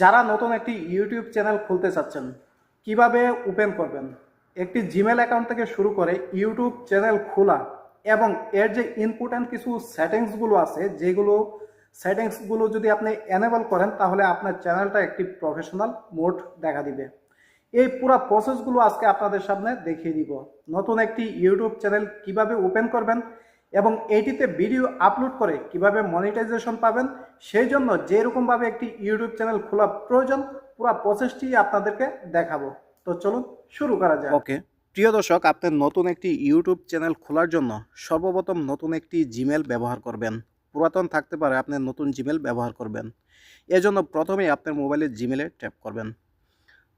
যারা নতুন একটি ইউটিউব চ্যানেল খুলতে চাচ্ছেন, কীভাবে ওপেন করবেন? একটি জিমেল অ্যাকাউন্ট থেকে শুরু করে ইউটিউব চ্যানেল খোলা এবং এর যে ইম্পর্ট্যান্ট কিছু সেটিংসগুলো আছে, যেগুলো সেটিংসগুলো যদি আপনি এনেবল করেন, তাহলে আপনার চ্যানেলটা একটি প্রফেশনাল মোড দেখা দিবে। এই পুরো প্রসেসগুলো আজকে আপনাদের সামনে দেখিয়ে দিব। নতুন একটি ইউটিউব চ্যানেল কীভাবে ওপেন করবেন এবং এইটিতে ভিডিও আপলোড করে কীভাবে মনিটাইজেশন পাবেন, সেই জন্য যেরকমভাবে একটি ইউটিউব চ্যানেল খোলা প্রয়োজন, পুরো প্রসেসটি আপনাদেরকে দেখাবো। তো চলুন শুরু করা যাক। ওকে। প্রিয় দর্শক আপনার নতুন একটি ইউটিউব চ্যানেল খোলার জন্য সর্বপ্রথম নতুন একটি জিমেল ব্যবহার করবেন। পুরাতন থাকতে পারে আপনি নতুন জিমেল ব্যবহার করবেন। এজন্য প্রথমেই আপনার মোবাইলের জিমেলে ট্যাপ করবেন।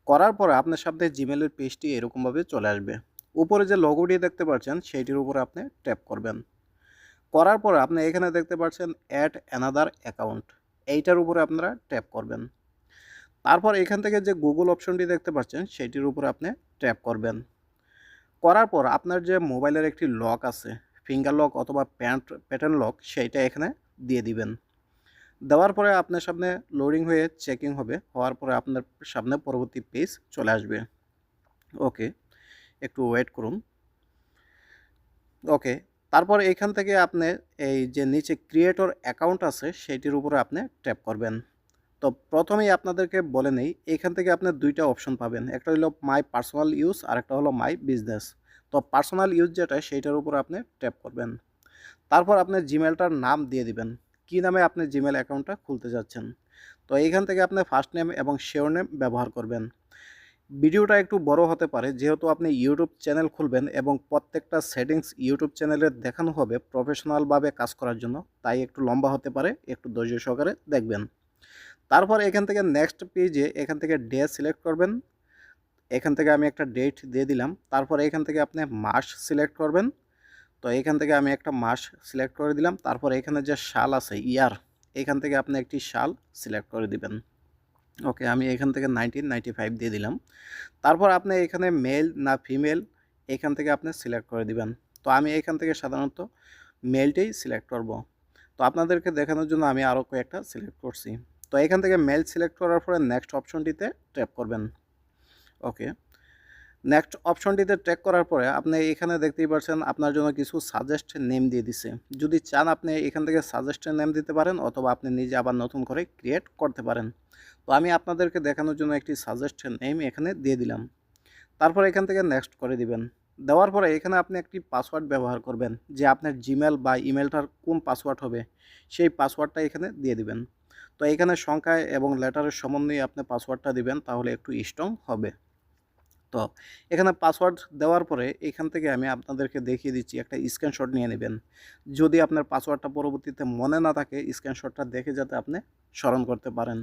করার পরে আপনার সামনে জিমেলের পেজটি এরকমভাবে চলে আসবে। উপরে যে লোগোটি দেখতে পাচ্ছেন, সেইটির উপরে আপনি ট্যাপ করবেন। করার পরে আপনি এখানে দেখতে পাচ্ছেন অ্যাড অ্যানাদার অ্যাকাউন্ট এইটার উপরে আপনারা ট্যাপ করবেন। তারপর এখান থেকে যে গুগল অপশনটি দেখতে পাচ্ছেন, সেইটির উপরে আপনি ট্যাপ করবেন। করার পর আপনার যে মোবাইলের একটি লক আছে ফিঙ্গার লক অথবা প্যান্ট প্যাটার্ন লক সেইটা এখানে দিয়ে দিবেন। দেওয়ার পরে আপনার সামনে লোডিং হয়ে চেকিং হবে, হওয়ার পরে আপনার সামনে পরবর্তী পেজ চলে আসবে। ওকে একটু ওয়েট করুন। ওকে তারপর এখান থেকে আপনি এই যে নিচে ক্রিয়েটর অ্যাকাউন্ট আছে, সেইটির উপরে আপনি ট্যাপ করবেন। তো প্রথমেই আপনাদেরকে বলে নেই, এখান থেকে আপনি দুইটা অপশন পাবেন। একটা হলো মাই পার্সোনাল ইউজ আর একটা হলো মাই বিজনেস তো পার্সোনাল ইউজ যেটা, সেইটার উপর আপনি ট্যাপ করবেন। তারপর আপনি জিমেলটার নাম দিয়ে দিবেন। কী নামে আপনি জিমেল অ্যাকাউন্টটা খুলতে যাচ্ছেন? তো এইখান থেকে আপনি ফার্স্ট নেম এবং শেয়ার নেম ব্যবহার করবেন। ভিডিওটা একটু বড় হতে পারে, যেহেতু আপনি ইউটিউব চ্যানেল খুলবেন এবং প্রত্যেকটা সেটিংস ইউটিউব চ্যানেলে দেখানো হবে প্রফেশনালভাবে কাজ করার জন্য, তাই একটু লম্বা হতে পারে, একটু ধৈর্য সহকারে দেখবেন। তারপর এখান থেকে নেক্সট পেজে এখান থেকে ডে সিলেক্ট করবেন। এখান থেকে আমি একটা ডেট দিয়ে দিলাম, তারপর এখান থেকে আপনি মাস সিলেক্ট করবেন। তো এখান থেকে আমি একটা মাস সিলেক্ট করে দিলাম, তারপর এখানে যে সাল আছে ইয়ার এখান থেকে আপনি একটি সাল সিলেক্ট করে দিবেন। ওকে, আমি এখান থেকে নাইনটিন, নাইনটি ফাইভ দিয়ে দিলাম। তারপর আপনি এখানে মেল না ফিমেল, এখান থেকে আপনি সিলেক্ট করে দিবেন। তো আমি এখান থেকে সাধারণত মেলটাই সিলেক্ট করব। তো আপনাদেরকে দেখানোর জন্য আমি আরও কয়েকটা সিলেক্ট করছি। তো এখান থেকে মেল সিলেক্ট করার পরে নেক্সট অপশনটিতে ট্যাপ করবেন। ওকে নেক্সট অপশনটিতে ট্র্যাক করার পরে আপনি এখানে দেখতেই পাচ্ছেন আপনার জন্য কিছু সাজেস্ট নেম দিয়ে দিছে। যদি চান আপনি এখান থেকে সাজেস্টের নেম দিতে পারেন অথবা আপনি নিজে আবার নতুন করে ক্রিয়েট করতে পারেন। তো আমি আপনাদেরকে দেখানোর জন্য একটি সাজেস্ট নেম এখানে দিয়ে দিলাম। তারপর এখান থেকে নেক্সট করে দিবেন। দেওয়ার পরে এখানে আপনি একটি পাসওয়ার্ড ব্যবহার করবেন, যে আপনার জিমেল বা ইমেলটার কোন পাসওয়ার্ড হবে, সেই পাসওয়ার্ডটা এখানে দিয়ে দিবেন। তো এখানে সংখ্যায় এবং লেটারের সমন্বয়ে আপনি পাসওয়ার্ডটা দিবেন, তাহলে একটু স্ট্রং হবে। তো এখানে পাসওয়ার্ড দেওয়ার পরে এখান থেকে আমি আপনাদেরকে দেখিয়ে দিচ্ছি, একটা স্ক্রিনশট নিয়ে নেবেন। যদি আপনার পাসওয়ার্ডটা পরবর্তীতে মনে না থাকে স্ক্রিনশটটা দেখে যাতে আপনি স্মরণ করতে পারেন।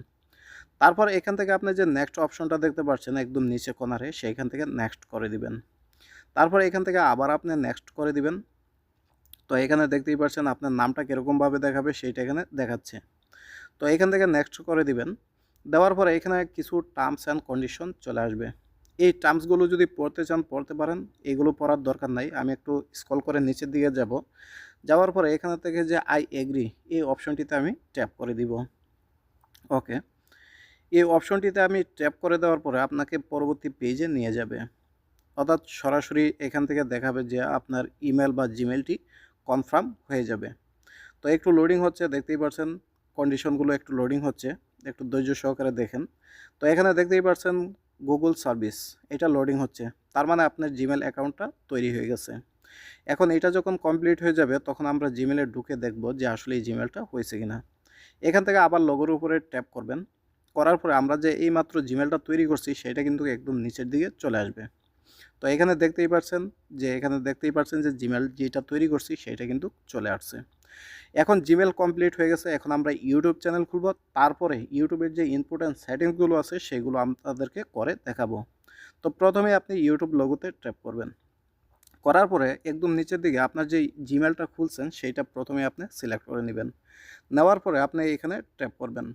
তারপর এখান থেকে আপনি যে নেক্সট অপশনটা দেখতে পাচ্ছেন, একদম নিচে কোনারে সেইখান থেকে নেক্সট করে দিবেন। তারপর এখান থেকে আবার আপনি নেক্সট করে দিবেন। তো এখানে দেখতেই পাচ্ছেন আপনার নামটা কীরকমভাবে দেখাবে, সেইটা এখানে দেখাচ্ছে। তো এখান থেকে নেক্সট করে দিবেন। দেওয়ার পরে এখানে কিছু টার্মস অ্যান্ড কন্ডিশন চলে আসবে। এই টার্মসগুলো যদি পড়তে চান, পড়তে পারেন। এগুলো পড়ার দরকার নাই। আমি একটু স্কল করে নিচের দিকে যাব। যাওয়ার পরে এখানে থেকে যে আই এগ্রি এই অপশনটিতে আমি ট্যাপ করে দিব। ওকে। এই অপশনটিতে আমি ট্যাপ করে দেওয়ার পরে আপনাকে পরবর্তী পেজে নিয়ে যাবে। অর্থাৎ সরাসরি এখান থেকে দেখাবে যে আপনার ইমেল বা জিমেলটি কনফার্ম হয়ে যাবে। তো একটু লোডিং হচ্ছে, দেখতেই পাচ্ছেন কন্ডিশনগুলো একটু লোডিং হচ্ছে। একটু ধৈর্য সহকারে দেখেন। তো এখানে দেখতেই পাচ্ছেন গুগল সার্ভিস, এটা লোডিং হচ্ছে। তার মানে আপনার জিমেল অ্যাকাউন্টটা তৈরি হয়ে গেছে। এখন এটা যখন কমপ্লিট হয়ে যাবে, তখন আমরা জিমেলে ঢুকে দেখব যে আসলে এই জিমেলটা হয়েছে কিনা। এখান থেকে আবার লগোর উপরে ট্যাপ করবেন। করার পরে আমরা যে এই মাত্র জিমেলটা তৈরি করছি, সেটা কিন্তু একদম নিচের দিকে চলে আসবে। তো এখানে দেখতেই পাচ্ছেন যে, এখানে দেখতেই পাচ্ছেন যে জিমেল যেটা তৈরি করছি, সেটা কিন্তু চলে আসছে। এখন জিমেল কমপ্লিট হয়ে গেছে, এখন আমরা ইউটিউব চ্যানেল খুলব, তারপরে ইউটিউবের যে ইম্পর্টেন্ট সেটিংসগুলো আছে, সেগুলো আপনাদেরকে করে দেখাবো। তো প্রথমে আপনি ইউটিউব লোগোতে ট্যাপ করবেন। করার পরে একদম নিচের দিকে আপনার যে জিমেলটা খুলছেন, সেইটা প্রথমে আপনি সিলেক্ট করে নেবেন। নেওয়ার পরে আপনি এখানে ট্যাপ করবেন।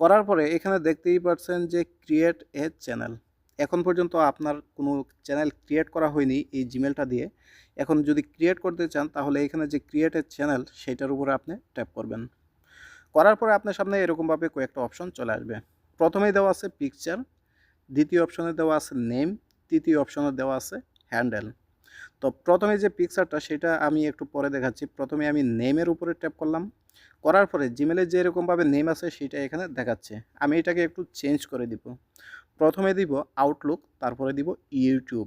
করার পরে এখানে দেখতেই পাচ্ছেন যে ক্রিয়েট এ চ্যানেল এখন পর্যন্ত আপনার কোনো চ্যানেল ক্রিয়েট করা হয়নি এই জিমেলটা দিয়ে। এখন যদি ক্রিয়েট করতে চান, তাহলে এখানে যে ক্রিয়েটের চ্যানেল সেইটার উপরে আপনি ট্যাপ করবেন। করার পরে আপনার সামনে এরকমভাবে কয়েকটা অপশন চলে আসবে। প্রথমেই দেওয়া আছে পিকচার দ্বিতীয় অপশনে দেওয়া আছে নেম তৃতীয় অপশনে দেওয়া আছে হ্যান্ডেল তো প্রথমে যে পিকচারটা সেটা আমি একটু পরে দেখাচ্ছি। প্রথমে আমি নেমের উপরে ট্যাপ করলাম। করার পরে জিমেলে যেরকমভাবে নেম আছে, সেটা এখানে দেখাচ্ছে। আমি এটাকে একটু চেঞ্জ করে দিব। প্রথমে দিব আউটলুক তারপরে দিব ইউটিউব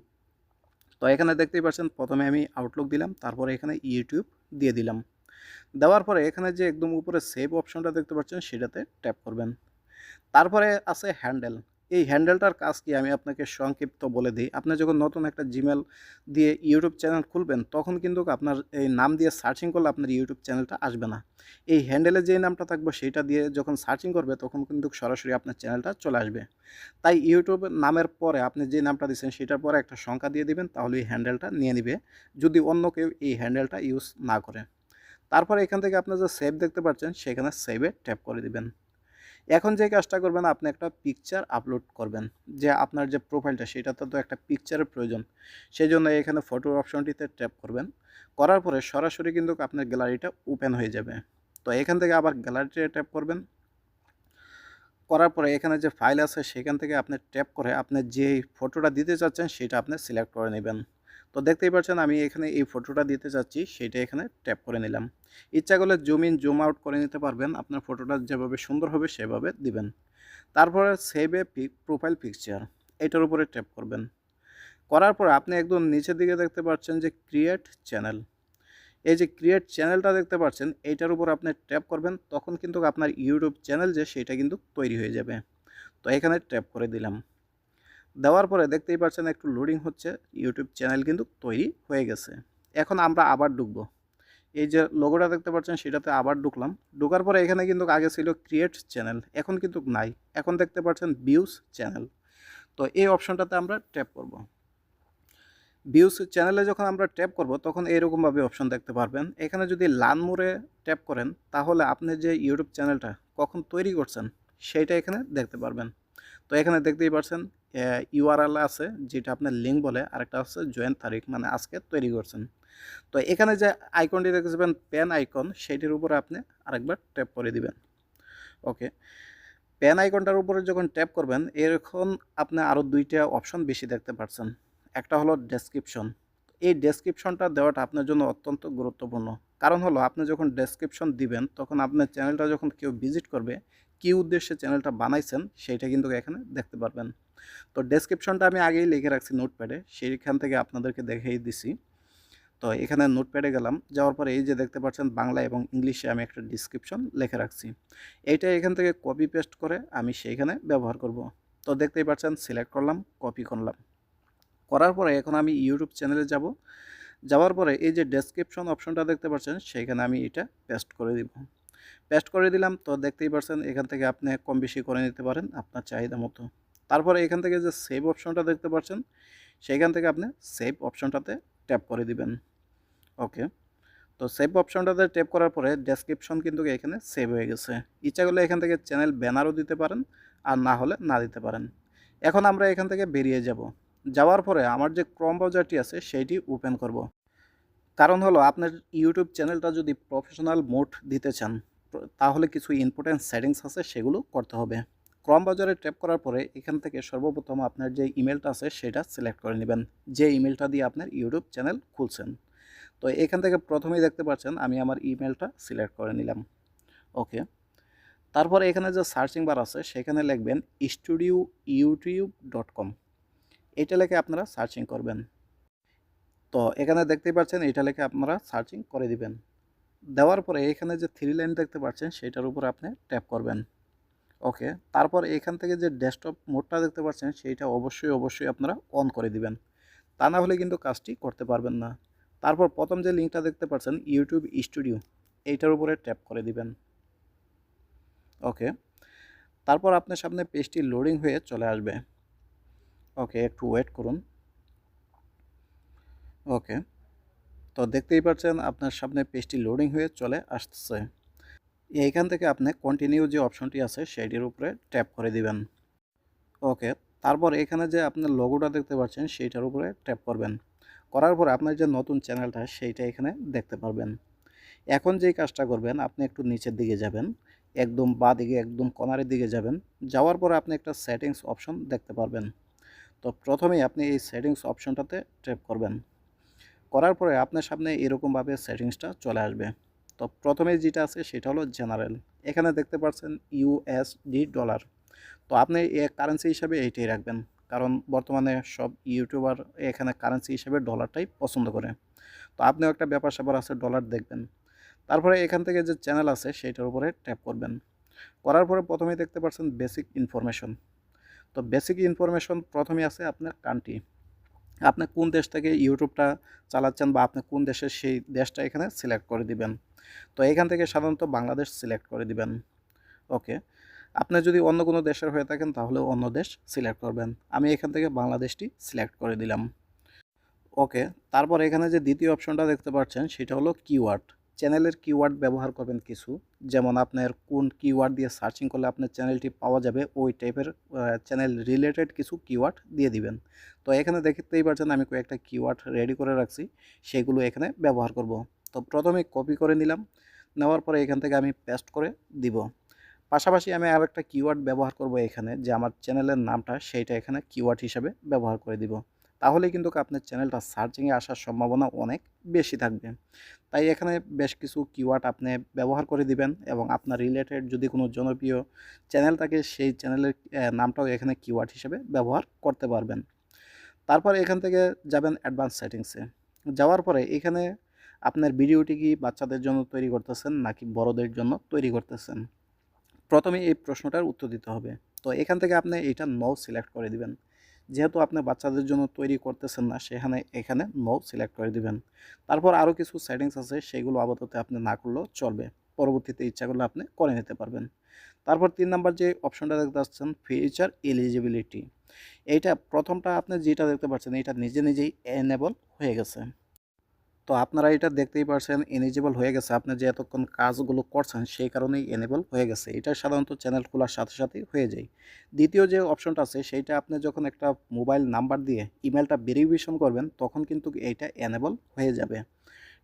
তো এখানে দেখতেই পাচ্ছেন, প্রথমে আমি আউটলুক দিলাম, তারপরে এখানে ইউটিউব দিয়ে দিলাম। দেওয়ার পরে এখানে যে একদম উপরে সেভ অপশনটা দেখতে পাচ্ছেন, সেটাতে ট্যাপ করবেন। তারপরে আছে হ্যান্ডেল এই হ্যান্ডেলটার কাজ কি? আমি আপনাকে সংক্ষিপ্ত বলে দিই। আপনি যখন নতুন একটা জিমেল দিয়ে ইউটিউব চ্যানেল খুলবেন, তখন কিন্তু আপনার এই নাম দিয়ে সার্চিং করলে আপনার ইউটিউব চ্যানেলটা আসবে না। এই হ্যান্ডেলে যে নামটা থাকবে, সেটা দিয়ে যখন সার্চিং করবে, তখন কিন্তু সরাসরি আপনার চ্যানেলটা চলে আসবে। তাই ইউটিউব নামের পরে আপনি যে নামটা দিচ্ছেন সেটার পরে একটা সংখ্যা দিয়ে দিবেন, তাহলে এই হ্যান্ডেলটা নিয়ে নিবে, যদি অন্য কেউ এই হ্যান্ডেলটা ইউজ না করে। তারপরে এখান থেকে আপনি যে সেভ দেখতে পাচ্ছেন, সেখানে সেভে ট্যাপ করে দিবেন। এখন যে কাজটা করবেন, আপনি একটা পিকচার আপলোড করবেন। যে আপনার যে প্রোফাইলটা সেটাতে তো একটা পিকচারের প্রয়োজন। সেই জন্য এখানে ফটোর অপশনটিতে ট্যাপ করবেন। করার পরে সরাসরি কিন্তু আপনার গ্যালারিটা ওপেন হয়ে যাবে। তো এখান থেকে আবার গ্যালারিতে ট্যাপ করবেন। করার পরে এখানে যে ফাইল আছে, সেখান থেকে আপনি ট্যাপ করে আপনি যে ফটোটা দিতে চাচ্ছেন, সেটা আপনি সিলেক্ট করে নেবেন। তো দেখতেই পাচ্ছেন আমি এখানে এই ফটোটা দিতে চাচ্ছি সেটা এখানে ট্যাপ করে নিলাম। ইচ্ছা করলে জুম ইন জুম আউট করে নিতে পারবেন, আপনার ফটোটা যেভাবে সুন্দর হবে সেভাবে দিবেন। তারপরে সেভ এ প্রোফাইল পিকচার এটার উপরে ট্যাপ করবেন। করার পর আপনি একদম নিচের দিকে দেখতে পাচ্ছেন যে ক্রিয়েট চ্যানেল এই যে ক্রিয়েট চ্যানেলটা দেখতে পাচ্ছেন এইটার উপর আপনি ট্যাপ করবেন, তখন কিন্তু আপনার ইউটিউব চ্যানেল যে সেটা কিন্তু তৈরি হয়ে যাবে। তো এখানে ট্যাপ করে দিলাম। দেওয়ার পরে দেখতেই পাচ্ছেন একটু লোডিং হচ্ছে ইউটিউব চ্যানেল কিন্তু তৈরি হয়ে গেছে। এখন আমরা আবার ঢুকবো। এই যে লোগোটা দেখতে পাচ্ছেন, সেটাতে আবার ঢুকলাম। ঢোকার পরে এখানে কিন্তু আগে ছিল ক্রিয়েট চ্যানেল এখন কিন্তু নাই। এখন দেখতে পাচ্ছেন ভিউস চ্যানেল তো এই অপশনটাতে আমরা ট্যাপ করব। ভিউস চ্যানেলে যখন আমরা ট্যাপ করব, তখন এরকমভাবে অপশন দেখতে পারবেন। এখানে যদি লান মোড়ে ট্যাপ করেন, তাহলে আপনি যে ইউটিউব চ্যানেলটা কখন তৈরি করছেন, সেইটা এখানে দেখতে পারবেন। তো এখানে দেখতেই পাচ্ছেন ইউআরএল আছে, যেটা আপনার লিঙ্ক বলে, আরেকটা হচ্ছে জয়েন তারিখ মানে আজকে তৈরি করছেন। তো এখানে যে আইকনটি দেখতেছেন পেন আইকন সেইটির উপরে আপনি আরেকবার ট্যাপ করে দিবেন। ওকে পেন আইকনটার উপরে যখন ট্যাপ করবেন, এরকম আপনি আরও দুইটা অপশন বেশি দেখতে পাচ্ছেন একটা হলো ডেসক্রিপশন এই ডেসক্রিপশনটা দেওয়াটা আপনার জন্য অত্যন্ত গুরুত্বপূর্ণ। কারণ হলো, আপনি যখন ডেসক্রিপশন দিবেন, তখন আপনার চ্যানেলটা যখন কেউ ভিজিট করবে, কী উদ্দেশ্যে চ্যানেলটা বানাইছেন, সেইটা কিন্তু এখানে দেখতে পারবেন। তো ডেসক্রিপশনটা আমি আগেই লিখে রাখছি নোটপ্যাডে সেইখান থেকে আপনাদেরকে দেখিয়ে দিছি। তো এখানে নোটপ্যাডে গেলাম, যাওয়ার পরে এই যে দেখতে পাচ্ছেন বাংলা এবং ইংলিশে আমি একটা ডিসক্রিপশন লিখে রাখছি। এইটা এখান থেকে কপি পেস্ট করে আমি সেইখানে ব্যবহার করব। তো দেখতেই পাচ্ছেন সিলেক্ট করলাম কপি করলাম। করার পরে এখন আমি ইউটিউব চ্যানেলে যাব। যাওয়ার পরে এই যে ডেসক্রিপশন অপশনটা দেখতে পাচ্ছেন, সেইখানে আমি এটা পেস্ট করে দিব। পেস্ট করে দিলাম, তো দেখতেই পাচ্ছেন, এখান থেকে আপনি কম বেশি করে নিতে পারেন আপনার চাহিদা মতো। তারপরে এখান থেকে যে সেভ অপশনটা দেখতে পাচ্ছেন, সেইখান থেকে আপনি সেভ অপশনটাতে ট্যাপ করে দিবেন। ওকে তো সেভ অপশনটাতে ট্যাপ করার পরে ডেসক্রিপশন কিন্তু এখানে সেভ হয়ে গেছে। ইচ্ছা করলে এখান থেকে চ্যানেল ব্যানারও দিতে পারেন, আর না হলে না দিতে পারেন। এখন আমরা এখান থেকে বেরিয়ে যাব। যাওয়ার পরে আমার যে ক্রম ব্রাউজারটি আছে, সেইটি ওপেন করব। কারণ হলো, আপনার ইউটিউব চ্যানেলটা যদি প্রফেশনাল মোড দিতে চান, তাহলে কিছু ইম্পর্টেন্ট সেটিংস আছে, সেগুলো করতে হবে। ক্রম বাজারে ট্যাপ করার পরে এখান থেকে সর্বপ্রথম আপনার যে ইমেলটা আছে সেটা সিলেক্ট করে নেবেন। যে ইমেলটা দিয়ে আপনার ইউটিউব চ্যানেল খুলছেন। তো এখান থেকে প্রথমেই দেখতে পাচ্ছেন আমি আমার ইমেলটা সিলেক্ট করে নিলাম। ওকে। তারপরে এখানে যে সার্চিং বার আছে সেখানে লিখবেন স্টুডিও ইউটিউব ডট কম। এটা লেখে আপনারা সার্চিং করবেন। তো এখানে দেখতেই পাচ্ছেন এটা লেখে আপনারা সার্চিং করে দিবেন। দেওয়ার পরে এখানে যে থ্রি লাইন দেখতে পাচ্ছেন সেটার উপর আপনি ট্যাপ করবেন। ওকে, তারপর এখান থেকে যে ডেস্কটপ মোডটা দেখতে পাচ্ছেন, সেইটা অবশ্যই অবশ্যই আপনারা অন করে দিবেন। তা না হলে কিন্তু কাজটি করতে পারবেন না। তারপর প্রথম যে লিঙ্কটা দেখতে পাচ্ছেন ইউটিউব স্টুডিও এইটার উপরে ট্যাপ করে দিবেন। ওকে, তারপর আপনার সামনে পেজটি লোডিং হয়ে চলে আসবে। ওকে, একটু ওয়েট করুন। ওকে, তো দেখতেই পাচ্ছেন আপনার সামনে পেজটি লোডিং হয়ে চলে আসছে। এইখান থেকে আপনি কন্টিনিউ যে অপশনটি আছে, সেইটির উপরে ট্যাপ করে দিবেন। ওকে তারপর এখানে যে আপনার লোগোটা দেখতে পাচ্ছেন, সেইটার উপরে ট্যাপ করবেন। করার পর আপনার যে নতুন চ্যানেলটা সেইটা এখানে দেখতে পারবেন। এখন যেই কাজটা করবেন, আপনি একটু নিচের দিকে যাবেন, একদম বাঁ দিকে একদম কর্নারের দিকে যাবেন। যাওয়ার পর আপনি একটা সেটিংস অপশন দেখতে পারবেন। তো প্রথমেই আপনি এই সেটিংস অপশনটাতে ট্যাপ করবেন। করার পরে আপনার সামনে এরকমভাবে সেটিংসটা চলে আসবে। তো প্রথমে যেটা আছে সেটা হলো জেনারেল। এখানে দেখতে পাচ্ছেন ইউএসডি ডলার। তো আপনি এ কারেন্সি হিসাবে এইটাই রাখবেন। কারণ বর্তমানে সব ইউটিউবার এখানে কারেন্সি হিসেবে ডলারটাই পছন্দ করে। তো আপনিও একটা ব্যাপার স্যাপার আছে, ডলার দেখবেন। তারপরে এখান থেকে যে চ্যানেল আছে সেইটার উপরে ট্যাপ করবেন। করার পরে প্রথমেই দেখতে পাচ্ছেন বেসিক ইনফরমেশন তো বেসিক ইনফরমেশন প্রথমে আছে আপনার কান্ট্রি আপনি কোন দেশ থেকে ইউটিউবটা চালাচ্ছেন বা আপনি কোন দেশের সেই দেশটা এখানে সিলেক্ট করে দিবেন। তো এখান থেকে সাধারণত বাংলাদেশ সিলেক্ট করে দিবেন। ওকে আপনি যদি অন্য কোনো দেশের হয়ে থাকেন তাহলে অন্য দেশ সিলেক্ট করবেন। আমি এখান থেকে বাংলাদেশটি সিলেক্ট করে দিলাম। ওকে তারপর এখানে যে দ্বিতীয় অপশনটা দেখতে পাচ্ছেন, সেটা হলো কিওয়ার্ড চ্যানেলের কিওয়ার্ড ব্যবহার করবেন কিছু। যেমন আপনার কোন কিওয়ার্ড দিয়ে সার্চিং করলে আপনার চ্যানেলটি পাওয়া যাবে, ওই টাইপের চ্যানেল রিলেটেড কিছু কিওয়ার্ড দিয়ে দিবেন। তো এখানে দেখতেই পাচ্ছেন, আমি কয়েকটা কিওয়ার্ড রেডি করে রাখছি। সেগুলো এখানে ব্যবহার করব। তো প্রথমে কপি করে নিলাম। নেওয়ার পরে এখান থেকে আমি পেস্ট করে দিব। পাশাপাশি আমি আর একটা কিওয়ার্ড ব্যবহার করব এখানে, যে আমার চ্যানেলের নামটা সেইটা এখানে কিওয়ার্ড হিসাবে ব্যবহার করে দিব। তাহলে কিন্তু আপনার চ্যানেলটা সার্চিংয়ে আসার সম্ভাবনা অনেক বেশি থাকবে। তাই এখানে বেশ কিছু কিওয়ার্ড আপনি ব্যবহার করে দিবেন এবং আপনার রিলেটেড যদি কোনো জনপ্রিয় চ্যানেল থাকে, সেই চ্যানেলের নামটাও এখানে কিওয়ার্ড হিসেবে ব্যবহার করতে পারবেন। তারপর এখান থেকে যাবেন অ্যাডভান্স সেটিংসে যাওয়ার পরে এখানে আপনার ভিডিওটি কি বাচ্চাদের জন্য তৈরি করতেছেন নাকি বড়দের জন্য তৈরি করতেছেন? প্রথমে এই প্রশ্নটার উত্তর দিতে হবে। তো এখান থেকে আপনি এটা নো সিলেক্ট করে দিবেন। যেহেতু আপনি বাচ্চাদের জন্য তৈরি করতেছেন না, সেখানে এখানে নো সিলেক্ট করে দিবেন। তারপর আরও কিছু সেটিংস আছে, সেগুলো আপাতত আপনি না করলেও চলবে। পরবর্তীতে ইচ্ছা করলে আপনি করে নিতে পারবেন। তারপর তিন নাম্বার যে অপশনটা দেখতে পাচ্ছেন ফিচার এলিজিবিলিটি এইটা প্রথমটা আপনি যেটা দেখতে পাচ্ছেন, এটা নিজে নিজেই এনেবল হয়ে গেছে। তো আপনারা এটা দেখতেই পারছেন এলিজিবল হয়ে গেছে। আপনি যে এতক্ষণ কাজগুলো করছেন, সেই কারণেই এনেবল হয়ে গেছে। এটা সাধারণত চ্যানেল খোলার সাথে সাথেই হয়ে যায়। দ্বিতীয় যে অপশনটা আছে, সেইটা আপনি যখন একটা মোবাইল নাম্বার দিয়ে ইমেলটা ভেরিফিকেশন করবেন, তখন কিন্তু এইটা এনেবল হয়ে যাবে।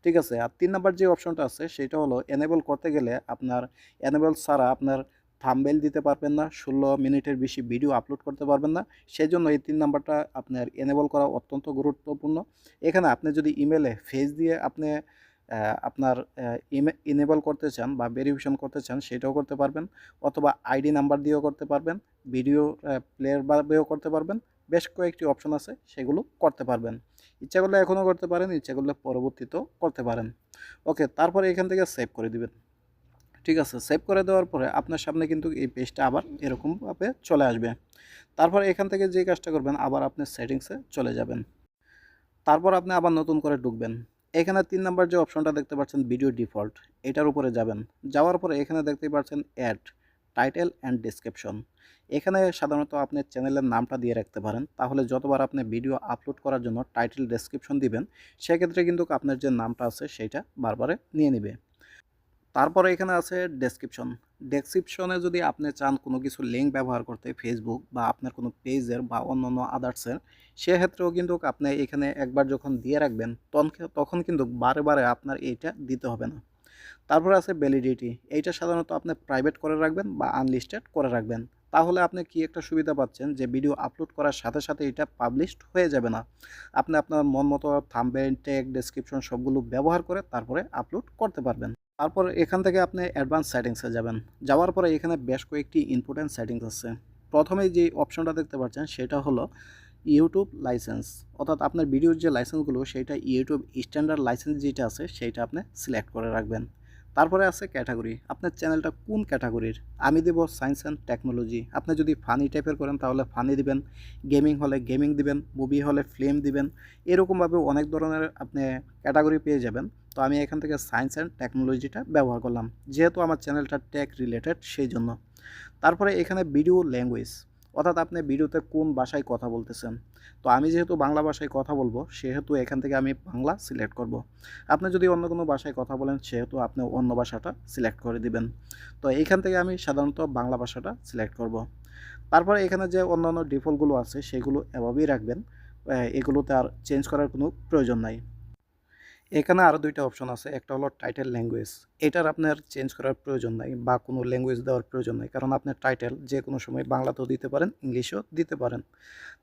ঠিক আছে? আর তিন নাম্বার যে অপশনটা আছে, সেটা হলো এনেবল করতে গেলে আপনার এনেবল ছাড়া আপনার থাম্বেল দিতে পারবেন না, ষোলো মিনিটের বেশি ভিডিও আপলোড করতে পারবেন না। সেই জন্য এই তিন নাম্বারটা আপনার এনেবল করা অত্যন্ত গুরুত্বপূর্ণ। এখানে আপনি যদি ইমেলে ফেস দিয়ে আপনি আপনার ইনেবল করতে চান বা ভেরিফিকেশন করতে চান, সেটাও করতে পারবেন। অথবা আইডি নাম্বার দিয়েও করতে পারবেন ভিডিও প্লেয়ার ভাবেও করতে পারবেন, বেশ কয়েকটি অপশন আছে, সেগুলো করতে পারবেন। ইচ্ছা করলে এখনও করতে পারেন, ইচ্ছা করলে পরবর্তীতেও করতে পারেন। ওকে, তারপরে এখান থেকে সেভ করে দিবেন। ঠিক আছে সেভ করে দেওয়ার পরে আপনার সামনে কিন্তু এই পেজটা আবার এরকমভাবে চলে আসবে। তারপর এখান থেকে যে কাজটা করবেন, আবার আপনি সেটিংসে চলে যাবেন। তারপর আপনি আবার নতুন করে ঢুকবেন। এখানে তিন নাম্বার যে অপশনটা দেখতে পাচ্ছেন ভিডিও ডিফল্ট এটার উপরে যাবেন। যাওয়ার পরে এখানে দেখতে পাচ্ছেন অ্যাড টাইটেল অ্যান্ড ডিসক্রিপশন এখানে সাধারণত আপনি চ্যানেলের নামটা দিয়ে রাখতে পারেন। তাহলে যতবার আপনি ভিডিও আপলোড করার জন্য টাইটেল ডেসক্রিপশন দিবেন, সেক্ষেত্রে কিন্তু আপনার যে নামটা আছে সেইটা বারবারে নিয়ে নেবে। তারপরে এখানে আছে ডেসক্রিপশন ডেসক্রিপশনে যদি আপনি চান কোনো কিছু লিঙ্ক ব্যবহার করতে ফেসবুক বা আপনার কোনো পেজের বা অন্য অন্য আদার্সের সেক্ষেত্রেও কিন্তু আপনি এখানে একবার যখন দিয়ে রাখবেন তখন- কিন্তু বারে বারে আপনার এইটা দিতে হবে না। তারপরে আছে ভ্যালিডিটি এইটা সাধারণত আপনি প্রাইভেট করে রাখবেন বা আনলিস্টেড করে রাখবেন। তাহলে আপনি কি একটা সুবিধা পাচ্ছেন যে ভিডিও আপলোড করার সাথে সাথে এটা পাবলিশড হয়ে যাবে না। আপনি আপনার মন মতো থাম্বেল ট্যাগ ডেসক্রিপশন সবগুলো ব্যবহার করে তারপরে আপলোড করতে পারবেন। তারপর এখান থেকে আপনি অ্যাডভান্স সেটিংসে যাবেন। যাওয়ার পরে এখানে বেশ কয়েকটি ইম্পর্টেন্ট সেটিংস আছে। প্রথমে যে অপশনটা দেখতে পাচ্ছেন, সেটা হলো ইউটিউব লাইসেন্স অর্থাৎ আপনার ভিডিওর যে লাইসেন্সগুলো সেটা ইউটিউব স্ট্যান্ডার্ড লাইসেন্স যেটা আছে, সেইটা আপনি সিলেক্ট করে রাখবেন। তারপরে আছে ক্যাটাগরি আপনার চ্যানেলটা কোন ক্যাটাগরির আমি দেব সায়েন্স অ্যান্ড টেকনোলজি আপনি যদি ফানি টাইপের করেন, তাহলে ফানি দিবেন। গেমিং হলে গেমিং দিবেন। মুভি হলে ফিল্ম দিবেন। এরকমভাবে অনেক ধরনের আপনি ক্যাটাগরি পেয়ে যাবেন। তো আমি এখান থেকে সায়েন্স অ্যান্ড টেকনোলজিটা ব্যবহার করলাম। যেহেতু আমার চ্যানেলটা টেক রিলেটেড সেই জন্য। তারপরে এখানে ভিডিও ল্যাঙ্গুয়েজ অর্থাৎ আপনি ভিডিওতে কোন ভাষায় কথা বলতেছেন। তো আমি যেহেতু বাংলা ভাষায় কথা বলব, সেহেতু এখান থেকে আমি বাংলা সিলেক্ট করব। আপনি যদি অন্য কোনো ভাষায় কথা বলেন, সেহেতু আপনি অন্য ভাষাটা সিলেক্ট করে দিবেন। তো এইখান থেকে আমি সাধারণত বাংলা ভাষাটা সিলেক্ট করব। তারপরে এখানে যে অন্যান্য ডিফল্টগুলো আছে, সেগুলো এভাবেই রাখবেন। এগুলোতে আর চেঞ্জ করার কোনো প্রয়োজন নাই। এখানে আরও দুইটা অপশন আছে। একটা হলো টাইটেল ল্যাঙ্গুয়েজ এটার আপনার চেঞ্জ করার প্রয়োজন নাই বা কোনো ল্যাঙ্গুয়েজ দেওয়ার প্রয়োজন নাই। কারণ আপনার টাইটেল যে কোনো সময় বাংলাতেও দিতে পারেন, ইংলিশেও দিতে পারেন।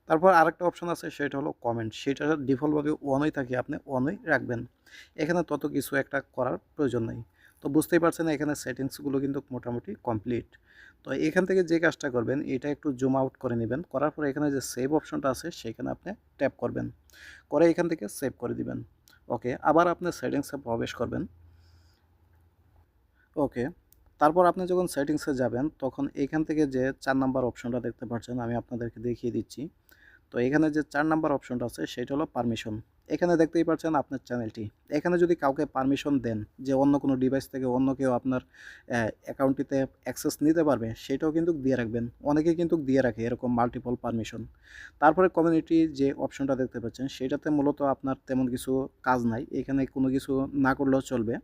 তারপর আরেকটা অপশন আছে, সেটা হলো কমেন্ট সেটা ডিফল্টভাবে ওয়ানই থাকে, আপনি ওয়ানই রাখবেন। এখানে তত কিছু একটা করার প্রয়োজন নেই। তো বুঝতেই পারছেন এখানে সেটিংসগুলো কিন্তু মোটামুটি কমপ্লিট তো এখান থেকে যে কাজটা করবেন, এটা একটু জুম আউট করে নেবেন। করার পর এখানে যে সেভ অপশনটা আছে, সেখানে আপনি ট্যাপ করবেন। করে এখান থেকে সেভ করে দিবেন। ওকে, আবার আপনি সেটিংসে প্রবেশ করবেন। ওকে, তারপর আপনি যখন সেটিংসে যাবেন, তখন এখান থেকে যে চার নাম্বার অপশনটা দেখতে পাচ্ছেন, আমি আপনাদেরকে দেখিয়ে দিচ্ছি। তো এখানে যে চার নাম্বার অপশনটা আছে, সেটা হলো পারমিশন এখানে দেখতেই পাচ্ছেন আপনার চ্যানেলটি এখানে যদি কাউকে পারমিশন দেন যে অন্য কোনো ডিভাইস থেকে অন্য কেউ আপনার অ্যাকাউন্টটিতে অ্যাক্সেস নিতে পারবে, সেটাও কিন্তু দিয়ে রাখবেন। অনেকে কিন্তু দিয়ে রাখে এরকম মাল্টিপল পারমিশন তারপরে কমিউনিটি যে অপশনটা দেখতে পাচ্ছেন, সেটাতে মূলত আপনার তেমন কিছু কাজ নাই। এখানে কোনো কিছু না করলেও চলবে।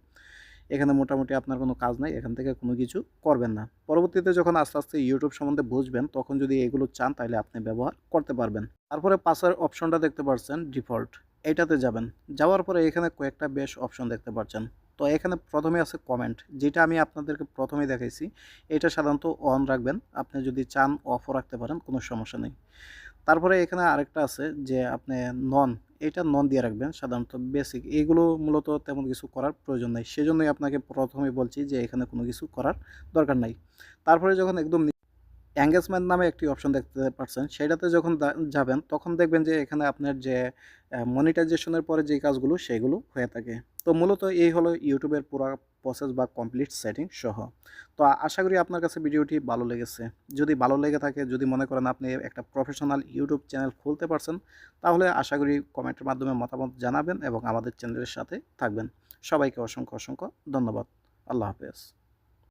এখানে মোটামুটি আপনার কোনো কাজ নাই, এখান থেকে কোনো কিছু করবেন না। পরবর্তীতে যখন আস্তে আস্তে ইউটিউব সম্বন্ধে বুঝবেন, তখন যদি এগুলো চান, তাহলে আপনি ব্যবহার করতে পারবেন। তারপরে পাশের অপশনটা দেখতে পাচ্ছেন ডিফল্ট। এইটাতে যাবেন। যাওয়ার পরে এখানে কয়েকটা বেশ অপশন দেখতে পাচ্ছেন তো এখানে প্রথমে আছে কমেন্ট। যেটা আমি আপনাদেরকে প্রথমেই দেখাইছি, এটা সাধারণত অন রাখবেন। আপনি যদি চান, অফও রাখতে পারেন, কোনো সমস্যা নেই। তারপরে এখানে আরেকটা আছে যে আপনি নন এটা নন দিয়ে রাখবেন সাধারণত বেসিক এগুলো মূলত তেমন কিছু করার প্রয়োজন নাই। সেজন্যই আপনাকে প্রথমে বলছি যে এখানে কোনো কিছু করার দরকার নাই। তারপরে যখন একদম এঙ্গেজমেন্ট নামে একটি অপশন দেখতে পাচ্ছেন, সেটাতে যখন যাবেন, তখন দেখবেন যে এখানে আপনার যে মনিটাইজেশনের পরে যে কাজগুলো, সেগুলো হয়ে থাকে। তো মূলত এই হলো ইউটিউবের পুরো প্রসেস বা কমপ্লিট সেটিং সহ। তো আশা করি আপনার কাছে ভিডিওটি ভালো লেগেছে। যদি ভালো লেগে থাকে, যদি মনে করেন আপনি একটা প্রফেশনাল ইউটিউব চ্যানেল খুলতে পারছেন, তাহলে আশা করি কমেন্টের মাধ্যমে মতামত জানাবেন এবং আমাদের চ্যানেলের সাথে থাকবেন। সবাইকে অসংখ্য অসংখ্য ধন্যবাদ। আল্লাহ হাফেজ।